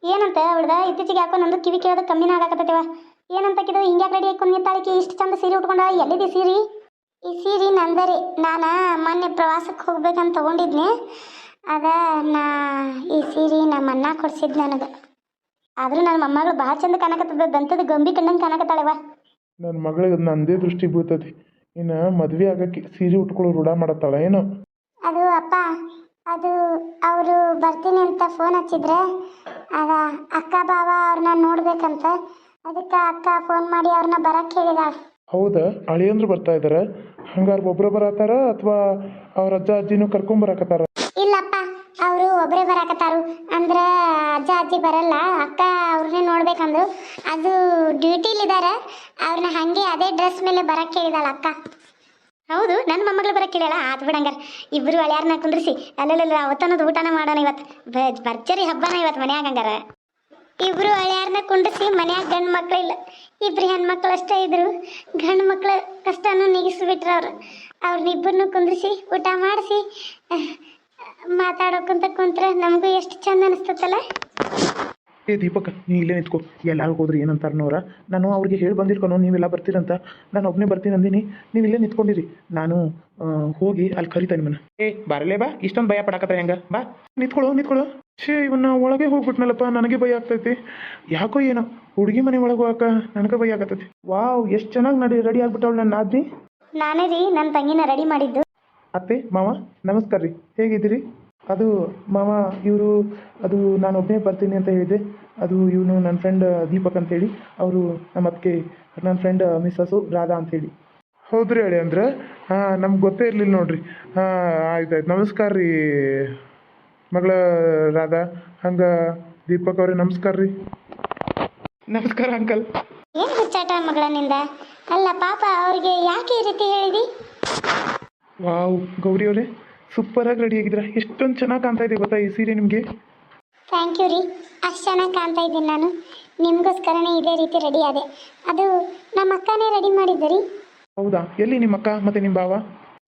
ಏನಂತ ಅವಳ್ದ? ಇತ್ತೀಚೆಗೆ ಯಾಕೋ ನಂದು ಕಿವಿ ಕೇಳೋದು ಕಮ್ಮಿನ ಏನಂತ ಕಿದು? ಹಿಂಗ್ಯಾಕೆ ರೆಡಿ ಹಾಕೊಂಡು ನಿಂತಾಳಿಕೆ? ಇಷ್ಟು ಚಂದ ಸೀರೆ ಉಟ್ಕೊಂಡ ಎಲ್ಲಿದೆ ಸೀರೆ? ಈ ಸೀರೆ ನಂದರಿ ನಾನು ಮೊನ್ನೆ ಪ್ರವಾಸಕ್ಕೆ ಹೋಗ್ಬೇಕಂತ ತೊಗೊಂಡಿದ್ನಿ. ಅದ ನಾ ಈ ಸೀರೆ ನಮ್ಮ ಅಣ್ಣ ಕೊಡ್ಸಿದ್ ನನಗೆ. ಆದ್ರೂ ನನ್ನ ಮೊಮ್ಮಗಳು ಭಾಳ ಚಂದ ಕಾಣಕತ್ತದ. ದಂತದ ಗಂಬಿ ಕಂಡಂಗೆ ಕಾಣಕತ್ತಾಳವ ನನ್ನ ಮಗಳಿಗೆ ನಂದೇ ದೃಷ್ಟಿ ಬೀಳ್ತದೆ ಇನ್ನ ಮದುವೆ ಆಗಕ್ಕೆ ಸೀರೆ ಉಟ್ಕೊಳ್ಳೋ ರೂಢ ಮಾಡತ್ತಾಳ ಏನು? ಅದು ಅಪ್ಪ ಅದು ಅವರು ಬರ್ತೀನಿ ಅಂತ ಫೋನ್ ಹಚ್ಚಿದ್ರೆ ಅದ ಅಕ್ಕ ಬಾವ ಅವ್ರನ್ನ ನೋಡ್ಬೇಕಂತ ಅದಕ್ಕೆ ಅಕ್ಕ ಫೋನ್ ಮಾಡಿ ಅವ್ರನ್ನ ಬರಕ್ಕೆ ಹೇಳಿದಾಳೆ ಹೌದಾ ಅಳಿಯಂದ್ರು ಬರ್ತಾ ಇದಾರ ಹಂಗಾರೆ ಒಬ್ರು ಬರತ್ತಾರ ಅಥವಾ ಅವ್ರ ಅಜ್ಜ ಅಜ್ಜಿನೂ ಕರ್ಕೊಂಬರಕತ್ತಾರ ಇಲ್ಲಪ್ಪ ಅವರು ಒಬ್ಬರೇ ಬರಾಕತ್ತಾರು ಅಂದ್ರೆ ಅಜ್ಜ ಅಜ್ಜಿ ಬರಲ್ಲ ಅಕ್ಕ ಅವ್ರನ್ನೇ ನೋಡ್ಬೇಕಂದ್ರು. ಅದು ಡ್ಯೂಟಿಲಿದ್ದಾರೆ ಅವ್ರನ್ನ ಹಾಗೆ ಅದೇ ಡ್ರೆಸ್ ಮೇಲೆ ಬರಕ್ಕೆ ಹೇಳಿದಾಳ ಅಕ್ಕ. ಹೌದು, ನನ್ನ ಮೊಮ್ಮಗಳು ಬರಕ್ಕೆ ಕೇಳಲ್ಲ ಆತು ಬಿಡಂಗಾರ. ಇಬ್ಬರು ಅಳ್ಯಾರನ್ನ ಕುಂದ್ರಿಸಿ ಅಲ್ಲಲ್ಲ ಅವತ್ತನ್ನೋದು ಊಟನ ಮಾಡೋಣ ಇವತ್ತು ಭರ್ಜರಿ ಹಬ್ಬನ ಇವತ್ತು ಮನ್ಯಾಗ ಹಂಗಾರ. ಇಬ್ರು ಅಳ್ಯಾರನ್ನ ಕುಂಡ್ರಿಸಿ ಮನ್ಯಾಗ ಗಂಡು ಮಕ್ಳು ಇಲ್ಲ. ಇಬ್ರು ಹೆಣ್ಮಕ್ಳು ಅಷ್ಟೇ ಇದ್ರು. ಗಂಡು ಮಕ್ಕಳ ಕಷ್ಟನೂ ನೀಗಿಸ್ಬಿಟ್ರು ಅವ್ರು. ಅವ್ರನ್ನಿಬ್ಬರನ್ನು ಕುಂದ್ರಿಸಿ, ಊಟ ಮಾಡಿಸಿ ಮಾತಾಡೋಕಂತ ಕುಂತ್ರೆ ನಮಗೂ ಎಷ್ಟು ಚಂದ ಅನಿಸ್ತತಲ್ಲ ಏ ದೀಪಕ್ ನೀ ಇಲ್ಲೇ ನಿಂತ್ಕೋ. ಎಲ್ಲಾರು ಹೋದ್ರಿ ನೋರ ನಾನು ಅವ್ರಿಗೆ ಹೇಳಿ ಬಂದಿರ್ಕೊನು ನೀವೆಲ್ಲ ಬರ್ತೀರಂತ. ನಾನು ಒಬ್ಬನೇ ಬರ್ತೀನಿ ಅಂದಿನಿ. ನೀವು ಇಲ್ಲೇ ನಿಂತ್ಕೊಂಡಿರಿ. ನಾನು ಹೋಗಿ ಅಲ್ಲಿ ಕರಿತಾನೆ ನಿಮ್ಮನ್ನ. ಏ ಬರಲೇ ಬಾ. ಇಷ್ಟೊಂದು ಭಯ ಪಡಕತ್ತ ಹೆಂಗ? ಬಾ. ನಿಂತ್ಕೊಳ್ಳೋ ನಿಂತ್ಕೊಳ್ಳೋ. ಛೇ ಇವನ್ನ ಒಳಗೆ ಹೋಗ್ಬಿಟ್ನಲ್ಲಪ್ಪ. ನನಗೆ ಭಯ ಆಗ್ತೈತಿ. ಯಾಕೋ ಏನೋ. ಹುಡುಗಿ ಮನೆ ಒಳಗೆ ಹೋಗಕ್ಕ ನನಗೆ ಭಯ ಆಗತ್ತೈತಿ. ವಾವ್ ಎಷ್ಟು ಚೆನ್ನಾಗಿ ನಡಿ ರೆಡಿ ಆಗ್ಬಿಟ್ಟವಳು ನನ್ನ ಆದ್ನಿ ನಾನೇ ರೀ ನನ್ನ ತಂಗಿನ ರೆಡಿ ಮಾಡಿದ್ದು. ಅತ್ತೆ ಮಾವ ನಮಸ್ಕಾರ ರೀ ಹೇಗಿದ್ದೀರಿ? ಅದು ಮಾವ ಇವರು ಅದು ನಾನು ಒಬ್ಬನೇ ಬರ್ತೀನಿ ಅಂತ ಹೇಳಿದೆ ಅದು ಇವನು ನನ್ನ ಫ್ರೆಂಡ್ ದೀಪಕ್ ಅಂತೇಳಿ. ಅವರು ನಮ್ಮ ಅದಕ್ಕೆ ನನ್ನ ಫ್ರೆಂಡ್ ಮಿಸ್ಸಸ್ಸು ರಾಧಾ ಅಂತೇಳಿ. ರೀ ಹೇಳಿ ಅಂದ್ರೆ? ಹಾಂ ನಮ್ಗೆ ಗೊತ್ತೇ ಇರಲಿಲ್ಲ ನೋಡ್ರಿ. ಹಾಂ ಆಯ್ತು ಆಯ್ತು ನಮಸ್ಕಾರ ರೀ ಮಗಳ ರಾಧಾ. ಹಂಗೆ ದೀಪಕ್ ಅವ್ರಿಗೆ ನಮಸ್ಕಾರ ರೀ. ನಮಸ್ಕಾರ ಅಂಕಲ್. ಏನು ಹುಚ್ಚಾಟ ಮಗಳನಿಂದ ಅಲ್ಲ ಪಾಪ ಅವ್ರಿಗೆ ಯಾಕೆ ಈ ರೀತಿ ಹೇಳಿದಿ? ವಾವ್ ಗೌರಿ ಅವರೇ ಸೂಪರಾಗಿ ರೆಡಿ ಆಗಿದ್ದೀರಾ. ಎಷ್ಟೊಂದು ಚೆನ್ನಾಗಿ ಕಾಣ್ತಾ ಇದೆ ಗೊತ್ತಾ ಈ ಸೀರೆ ನಿಮಗೆ? ಥ್ಯಾಂಕ್ ಯು ರೀ. ಅಷ್ಟು ಚೆನ್ನಾಗಿ ಕಾಣ್ತಾ ಇದ್ದೀನಿ ನಾನು. ನಿಮಗೋಸ್ಕರನೇ ಇದೇ ರೀತಿ ರೆಡಿ ಆದೆ. ಅದು ನಮ್ಮ ಅಕ್ಕನೇ ರೆಡಿ ಮಾಡಿದ್ದು ರೀ ಹೌದಾ? ಎಲ್ಲಿ ನಿಮ್ಮ ಅಕ್ಕ ಮತ್ತೆ ನಿಮ್ಮ ಭಾವ?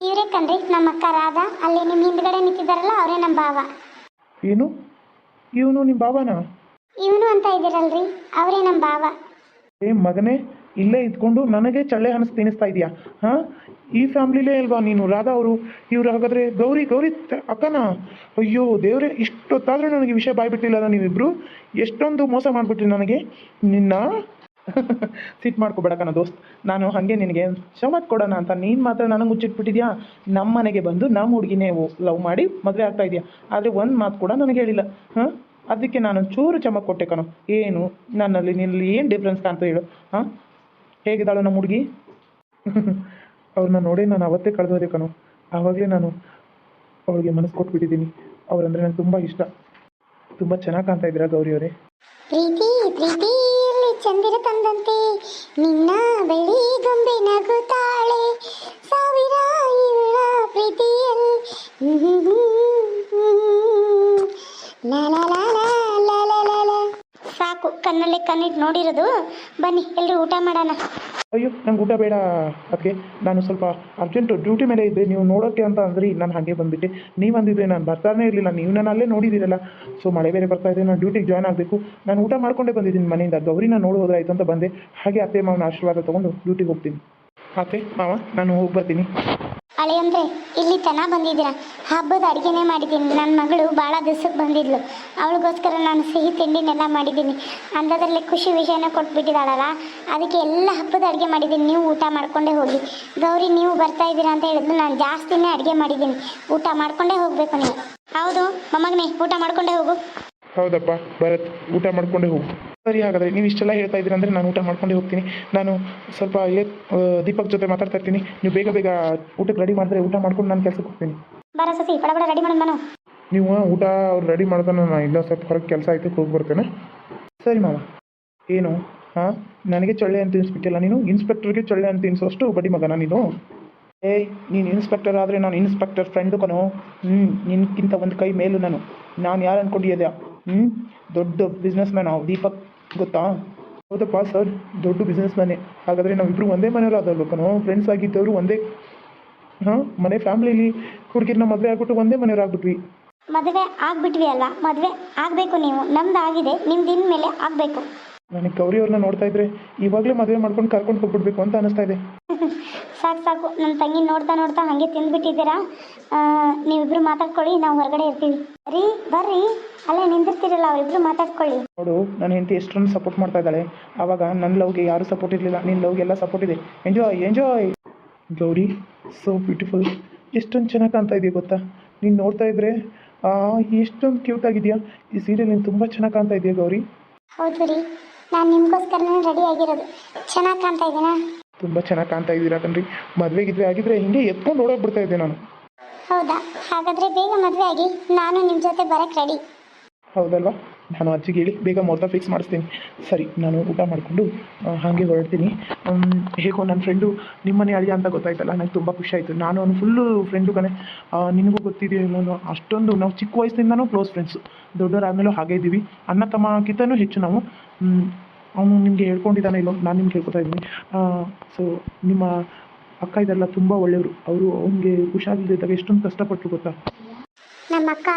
ಇವರೇ ಕಣ್ರಿ ನಮ್ಮ ಅಕ್ಕ ರಾಧಾ. ಅಲ್ಲಿ ನಿಮ್ಮ ಹಿಂದ್ಗಡೆ ನಿಂತಿದ್ದಾರಲ್ಲ ಅವರೇ ನಮ್ಮ ಭಾವ. ಏನು? ಇವನು ನಿಮ್ಮ ಭಾವನಾ? ಇವನು ಅಂತ ಇದ್ದೀರಲ್ರಿ ಅವರೇ ನಮ್ಮ ಭಾವ. ಏ ಮಗನೇ ಇಲ್ಲೇ ಇದ್ಕೊಂಡು ನನಗೆ ಚಳ್ಳೆ ಹನಸ್ ತಿನ್ನಿಸ್ತಾ ಇದೆಯಾ? ಹಾಂ? ಈ ಫ್ಯಾಮಿಲಿಲೇ ಅಲ್ವಾ ನೀನು? ರಾಧಾ ಅವರು, ಇವ್ರು ಹಾಗಾದ್ರೆ ಗೌರಿ ಗೌರಿ ಅಕ್ಕನ? ಅಯ್ಯೋ, ದೇವ್ರೆ, ಇಷ್ಟೊತ್ತಾದರೂ ನನಗೆ ವಿಷಯ ಬಾಯ್ಬಿಟ್ಟಿಲ್ಲ ನೀವಿಬ್ರು? ಎಷ್ಟೊಂದು ಮೋಸ ಮಾಡಿಬಿಟ್ರಿ ನನಗೆ? ನಿನ್ನ? <laughs> ಸಿಟ್ ಮಾಡ್ಕೋಬೇಡ ಕಣ ದೋಸ್ತ್. ನಾನು ಹಾಗೆ ನಿನಗೆ ಕ್ಷಮತ್ ಕೊಡೋಣ ಅಂತ. ನೀನು ಮಾತ್ರ ನನಗೆ ಮುಚ್ಚಿಟ್ಬಿಟ್ಟಿದ್ಯಾ? ನಮ್ಮ ಮನೆಗೆ ಬಂದು ನಮ್ಮ ಹುಡುಗಿನೇ ಲವ್ ಮಾಡಿ ಮದುವೆ ಆಗ್ತಾ ಇದೆಯಾ? ಆದರೆ ಒಂದು ಮಾತು ಕೂಡ ನನಗೆ ಹೇಳಿಲ್ಲ. ಹಾಂ? ಅದಕ್ಕೆ ನಾನು ಚೂರು ಚಮಕ್ ಕೊಟ್ಟೆ ಕಣೋ. ಏನು? ನನ್ನಲ್ಲಿ ನಿನ್ನಲ್ಲಿ ಏನು ಡಿಫ್ರೆನ್ಸ್ ಕಾಣ್ತಾ ಹೇಳು. ಹಾಂ? ಹೇಗಿದ್ದಾಳು ನಮ್ಮ ಹುಡುಗಿ? ಅವ್ರನ್ನ ನೋಡಿ ನಾನು ಅವತ್ತೇ ಕಳೆದೋದೆ ಕಣೋ. ಆವಾಗಲೇ ನಾನು ಅವಳಿಗೆ ಮನಸ್ಸು ಕೊಟ್ಬಿಟ್ಟಿದ್ದೀನಿ. ಅವ್ರಂದ್ರೆ ನಂಗೆ ತುಂಬ ಇಷ್ಟ. ತುಂಬ ಚೆನ್ನಾಗಿ ಕಾಣ್ತಾ ಇದ್ದೀರಾ ಗೌರಿ ಅವರೇ? ಪ್ರೀತಿ ಪ್ರೀತಿ ಚಂದಿರ ತಂದಂತೆ. ನಿನ್ನ ಬೆಳ್ಳಿ ಗೊಂಬೆ ನಗುತ್ತಾಳೆ ಕಣ್ಣಲ್ಲಿ ಕಣ್ಣಿಟ್ಟು ನೋಡಿರೋದು. ಬನ್ನಿ ಎಲ್ಲರೂ ಊಟ ಮಾಡೋಣ. ಅಯ್ಯೋ, ನಂಗೆ ಊಟ ಬೇಡ ಅದಕ್ಕೆ ನಾನು ಸ್ವಲ್ಪ ಅರ್ಜೆಂಟು ಡ್ಯೂಟಿ ಮೇಲೆ ಇದ್ದೆ. ನೀವು ನೋಡೋಕ್ಕೆ ಅಂತ ಅಂದ್ರಿ, ನಾನು ಹಾಗೆ ಬಂದುಬಿಟ್ಟೆ. ನೀವು ಅಂದಿದ್ರೆ ನಾನು ಬರ್ತಾನೆ ಇರಲಿಲ್ಲ. ನೀವು ನಾನು ಅಲ್ಲೇ ನೋಡಿದ್ದೀರಲ್ಲ ಸೊ ಮಳೆ ಬೇರೆ ಬರ್ತಾ ಇದೆ, ನಾನು ಡ್ಯೂಟಿಗೆ ಜಾಯ್ನ್ ಆಗಬೇಕು. ನಾನು ಊಟ ಮಾಡ್ಕೊಂಡೇ ಬಂದಿದ್ದೀನಿ ಮನೆಯಿಂದ. ಗೌರಿನ ನೋಡಿ ಹೋದ್ರೆ ಆಯ್ತು ಅಂತ ಬಂದೆ. ಹಾಗೆ ಅತ್ತೆ ಮಾವನ ಆಶೀರ್ವಾದ ತೊಗೊಂಡು ಡ್ಯೂಟಿಗೆ ಹೋಗ್ತೀನಿ. ಅತ್ತೆ, ಮಾವ, ನಾನು ಹೋಗಿ ಬರ್ತೀನಿ. ಅಳಿಯಂದ್ರೆ ಇಲ್ಲಿ ತನ ಬಂದಿದ್ದೀರಾ? ಹಬ್ಬದ ಅಡುಗೆನೇ ಮಾಡಿದ್ದೀನಿ. ನನ್ನ ಮಗಳು ಭಾಳ ದಿವಸಕ್ಕೆ ಬಂದಿದ್ಲು. ಅವಳಿಗೋಸ್ಕರ ನಾನು ಸಿಹಿ ತಿಂಡಿನೆಲ್ಲ ಮಾಡಿದ್ದೀನಿ. ಅಂಥದ್ರಲ್ಲಿ ಖುಷಿ ವಿಷಯನ ಕೊಟ್ಬಿಟ್ಟಿದ್ದಾಳಲ್ಲ? ಅದಕ್ಕೆ ಎಲ್ಲ ಹಬ್ಬದ ಅಡುಗೆ ಮಾಡಿದ್ದೀನಿ. ನೀವು ಊಟ ಮಾಡಿಕೊಂಡೇ ಹೋಗಿ. ಗೌರಿ, ನೀವು ಬರ್ತಾ ಇದ್ದೀರಾ ಅಂತ ಹೇಳಿದ್ರು ನಾನು ಜಾಸ್ತಿನೇ ಅಡುಗೆ ಮಾಡಿದ್ದೀನಿ. ಊಟ ಮಾಡಿಕೊಂಡೇ ಹೋಗಬೇಕು ನೀವು. ಹೌದು, ಮೊಮ್ಮಗನೇ, ಊಟ ಮಾಡಿಕೊಂಡೇ ಹೋಗು. ಹೌದಪ್ಪ ಭರತ್ ಊಟ ಮಾಡಿಕೊಂಡೇ ಹೋಗು. ಸರಿ ಹಾಗಾದರೆ ನೀವು ಇಷ್ಟೆಲ್ಲ ಹೇಳ್ತಾ ಇದ್ದೀರ ಅಂದರೆ ನಾನು ಊಟ ಮಾಡ್ಕೊಂಡು ಹೋಗ್ತೀನಿ. ನಾನು ಸ್ವಲ್ಪ ಏ ದೀಪಕ್ ಜೊತೆ ಮಾತಾಡ್ತಾ ಇರ್ತೀನಿ. ನೀವು ಬೇಗ ಬೇಗ ಊಟಕ್ಕೆ ರೆಡಿ ಮಾಡಿದ್ರೆ ಊಟ ಮಾಡ್ಕೊಂಡು ನಾನು ಕೆಲಸಕ್ಕೆ ಹೋಗ್ತೀನಿ. ಬರ ಸಸಿ ರೆಡಿ ಮಾಡೋಣ ನಾನು ನೀವು ಊಟ ಅವ್ರು ರೆಡಿ ಮಾಡ್ತಾನೆ ನಾನು ಇನ್ನೊಂದು ಸ್ವಲ್ಪ ಹೊರಗೆ ಕೆಲಸ ಆಯ್ತು ಹೋಗಿ ಬರ್ತೇನೆ. ಸರಿ ಮಾಮ ಏನು? ಹಾಂ? ನನಗೆ ಚೊಳ್ಳೆ ಅಂತ ತಿನ್ನಿಸ್ಬಿಟ್ಟಿಲ್ಲ ನೀನು ಇನ್ಸ್ಪೆಕ್ಟರ್ಗೆ ಚೊಳ್ಳೆ ಅಂತ ಇನ್ಸೋಷ್ಟು ಬಡಿ ಮಗನ ನೀನು? ಏಯ್ ನೀನು ಇನ್ಸ್ಪೆಕ್ಟರ್ ಆದರೆ ನಾನು ಇನ್ಸ್ಪೆಕ್ಟರ್ ಫ್ರೆಂಡು ಕಣೋ. ಹ್ಞೂ ನಿನ್ಗಿಂತ ಒಂದು ಕೈ ಮೇಲು ನಾನು. ನಾನು ಯಾರು ಅಂದ್ಕೊಂಡಿದ್ದೆ ಹ್ಞೂ ದೊಡ್ಡ ಬಿಸ್ನೆಸ್ ಮ್ಯಾನ್ ದೀಪಕ್. ಗೊತ್ತಾ? ಹೌದಪ್ಪ ಸರ್ ದೊಡ್ಡ ಬಿಸ್ನೆಸ್ ಮ್ಯಾನೇ ಹಾಗಾದರೆ ನಾವಿಬ್ಬರು ಒಂದೇ ಮನೇಲಿ ಅದಲ್ವ ಕಣೋ ಫ್ರೆಂಡ್ಸ್ ಆಗಿದ್ದವರು ಒಂದೇ ಹಾಂ ಮನೆ ಫ್ಯಾಮ್ಲಿಲಿ ಹುಡುಗಿರನ್ನ ಮದುವೆ ಆಗ್ಬಿಟ್ಟು ಒಂದೇ ಮನೆಯವ್ರು ಆಗ್ಬಿಟ್ವಿ. ಮದುವೆ ಆಗ್ಬಿಟ್ವಿ ಅಲ್ಲ ಮದುವೆ ಆಗಬೇಕು ನೀವು. ನಮ್ದು ಆಗಿದೆ ನಿಮ್ದು ಇನ್ಮೇಲೆ ಆಗಬೇಕು. ನನಗೆ ಗೌರಿ ಅವ್ರನ್ನ ನೋಡ್ತಾ ಇದ್ರೆ ಇವಾಗಲೇ ಮದುವೆ ಮಾಡ್ಕೊಂಡು ಕರ್ಕೊಂಡು ಹೋಗ್ಬಿಡ್ಬೇಕು ಅಂತ ಅನಿಸ್ತಾ ಇದೆ. <laughs> ಸಾಕು ಸಾಕು. ನನ್ನ ತಂಗಿ ನೋಡ್ತಾ ನೋಡ್ತಾ ಹಾಗೆ ತಿಂದ್ಬಿಟ್ಟಿದ್ದೀರಾ? ನೀವಿಬ್ರು ಮಾತಾಡ್ಕೊಳ್ಳಿ ನಾವು ಹೊರಗಡೆ ಇರ್ತೀವಿ. ರೀ ಬರ್ರಿ. ಅಲ್ಲೇ ನಿಂದಿರ್ತೀರಲ್ಲ ಅವರಿಬ್ರು ಮಾತಾಡ್ಕೊಳ್ಳಿ. ನೋಡು ನನ್ನ ಹೆಂಡತಿ ಎಷ್ಟೊಂದು ಸಪೋರ್ಟ್ ಮಾಡ್ತಾ ಇದ್ದಾಳೆ. ಅವಾಗ ನನ್ನ ಲವ್ಗೆ ಯಾರೂ ಸಪೋರ್ಟ್ ಇರಲಿಲ್ಲ ನಿನ್ನ ಲವ್ಗೆಲ್ಲ ಸಪೋರ್ಟ್ ಇದೆ. Enjoy enjoy Gauri so beautiful ಎಷ್ಟೊಂದು ಚೆನ್ನಾಗಿ ಕಾಣ್ತಾ ಇದೆಯಾ ಗೊತ್ತಾ? ನೀನು ನೋಡ್ತಾ ಇದ್ರೆ ಎಷ್ಟೊಂದು ಕ್ಯೂಟ್ ಆಗಿದೆಯಾ? ಈ ಸೀರೆ ನೀನು ತುಂಬ ಚೆನ್ನಾಗಿ ಕಾಣ್ತಾ ಇದೆಯಾ ಗೌರಿ. ಹೌದು ರೀ ನಾನು ನಿಮಗೋಸ್ಕರನೇ ರೆಡಿ ಆಗಿರೋದು. ಚೆನ್ನಾಗಿ ಕಾಣ್ತಾ ಇದ್ದೀನಾ ತುಂಬ ಚೆನ್ನಾಗಿ ಕಾಣ್ತಾ ಇದ್ದೀರಾ ಕಣ್ರಿ. ಮದುವೆ ಗಿದ್ವೆ ಆಗಿದ್ರೆ ಹಿಂಗೆ ಎತ್ಕೊಂಡು ಓಡೋಗ್ಬಿಡ್ತಾ ಇದ್ದೆ ನಾನು. ಹೌದಾ? ಹಾಗಾದ್ರೆ ಬೇಗ ಮದುವೆ ಆಗಿ ನಾನು ನಿಮ್ಮ ಜೊತೆ ಬರಕ್ಕೆ ರೆಡಿ ಹೌದಲ್ವಾ? ನಾನು ಅಜ್ಜಿಗೆ ಹೇಳಿ ಬೇಗ ಮುಹೂರ್ತ ಫಿಕ್ಸ್ ಮಾಡಿಸ್ತೀನಿ. ಸರಿ ನಾನು ಊಟ ಮಾಡಿಕೊಂಡು ಹಾಗೆ ಹೊರಡ್ತೀನಿ. ಹೇಗೋ ನನ್ನ ಫ್ರೆಂಡು ನಿಮ್ಮನೆ ಅಳಿಯ ಅಂತ ಗೊತ್ತಾಯ್ತಲ್ಲ ನನಗೆ ತುಂಬ ಖುಷಿ ಆಯಿತು. ನಾನು ಅವನು ಫುಲ್ಲು ಫ್ರೆಂಡು ಕಣೆ. ನಿನಗೂ ಗೊತ್ತಿದೆಯಲ್ಲ ಅಷ್ಟೊಂದು ನಾವು ಚಿಕ್ಕ ವಯಸ್ಸಿಂದನೂ ಕ್ಲೋಸ್ ಫ್ರೆಂಡ್ಸು ದೊಡ್ಡವರಾದ್ಮೇಲೂ ಹಾಗೆ ಇದ್ದೀವಿ. ಅಣ್ಣ ತಮ್ಮಕ್ಕಿಂತನೂ ಹೆಚ್ಚು ನಾವು. ಅವನು ನಿಮಗೆ ಹೇಳ್ಕೊಂಡಿದ್ದಾನೆ ಇಲ್ಲೋ ನಾನು ನಿಮ್ಗೆ ಹೇಳ್ಕೊತಾ ಇದ್ದೀನಿ. ಸೊ ನಿಮ್ಮ ಅಕ್ಕ ಇದೆಲ್ಲ ತುಂಬ ಒಳ್ಳೆಯವರು. ಅವರು ಅವನಿಗೆ ಹುಷಾರಿಲ್ಲದಿದ್ದಾಗ ಎಷ್ಟೊಂದು ಕಷ್ಟಪಟ್ಟರು ಗೊತ್ತಾ? ನಮ್ಮ ಅಕ್ಕ